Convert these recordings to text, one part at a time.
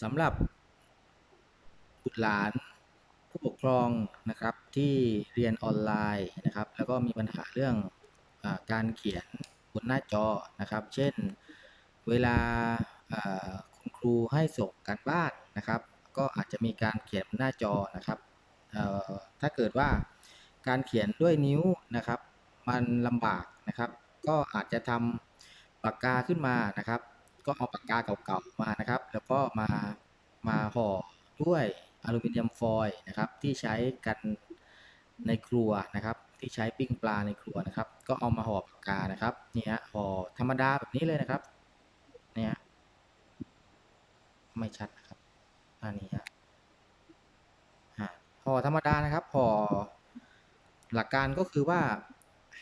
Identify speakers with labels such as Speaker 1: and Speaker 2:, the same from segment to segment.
Speaker 1: สำหรับบุตรหลานผู้ปกครองนะครับที่เรียนออนไลน์นะครับ แล้วก็มีปัญหาเรื่องอการเขียนบนหน้าจอนะครับ เช่นเวลาคุณครูให้ส่งการบ้านนะครับ ก็อาจจะมีการเขียนบนหน้าจอนะครับถ้าเกิดว่าการเขียนด้วยนิ้วนะครับ มันลำบากนะครับ ก็อาจจะทำปากกาขึ้นมานะครับ ก็เอาปากกาเก่าๆมานะครับ แล้วก็มามาห่อด้วยอลูมิเนียมฟอยล์นะครับ ที่ใช้กันในครัวนะครับ ที่ใช้ปิ้งปลาในครัวนะครับ ก็เอามาห่อปากกานะครับนี่ฮะห่อธรรมดาแบบนี้เลยนะครับ เนี่ยไม่ชัดนะครับอันนี้ฮะฮะห่อธรรมดานะครับห่อหลักการก็คือว่า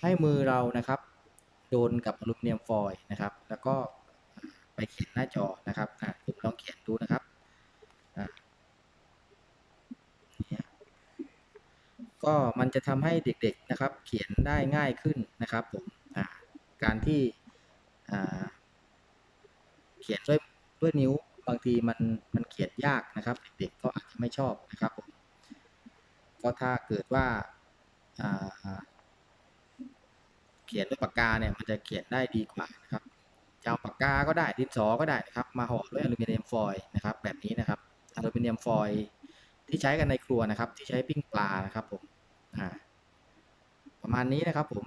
Speaker 1: ให้มือเรานะครับ โดนกับอลูมิเนียมฟอยล์นะครับ แล้วก็ ไปเขียนหน้าจอนะครับอะผมลองเขียนดูนะครับอะเนี่ยก็มันจะทำให้เด็กๆนะครับ เขียนได้ง่ายขึ้นนะครับผมอะการที่อ่าเขียนด้วยด้วยนิ้วบางทีมันมันเขียนยากนะครับ เด็กๆก็อาจจะไม่ชอบนะครับผมก็ถ้าเกิดว่าอ่าเขียนด้วยปากกาเนี่ยมันจะเขียนได้ดีกว่านะครับ จะเอาปากกาก็ได้ดินสอก็ได้นะครับมาห่อด้วยอลูมิเนียมฟอยล์นะครับแบบนี้นะครับอลูมิเนียมฟอยล์ที่ใช้กันในครัวนะครับ ที่ใช้ปิ้งปลานะครับผมอ่าประมาณนี้นะครับผม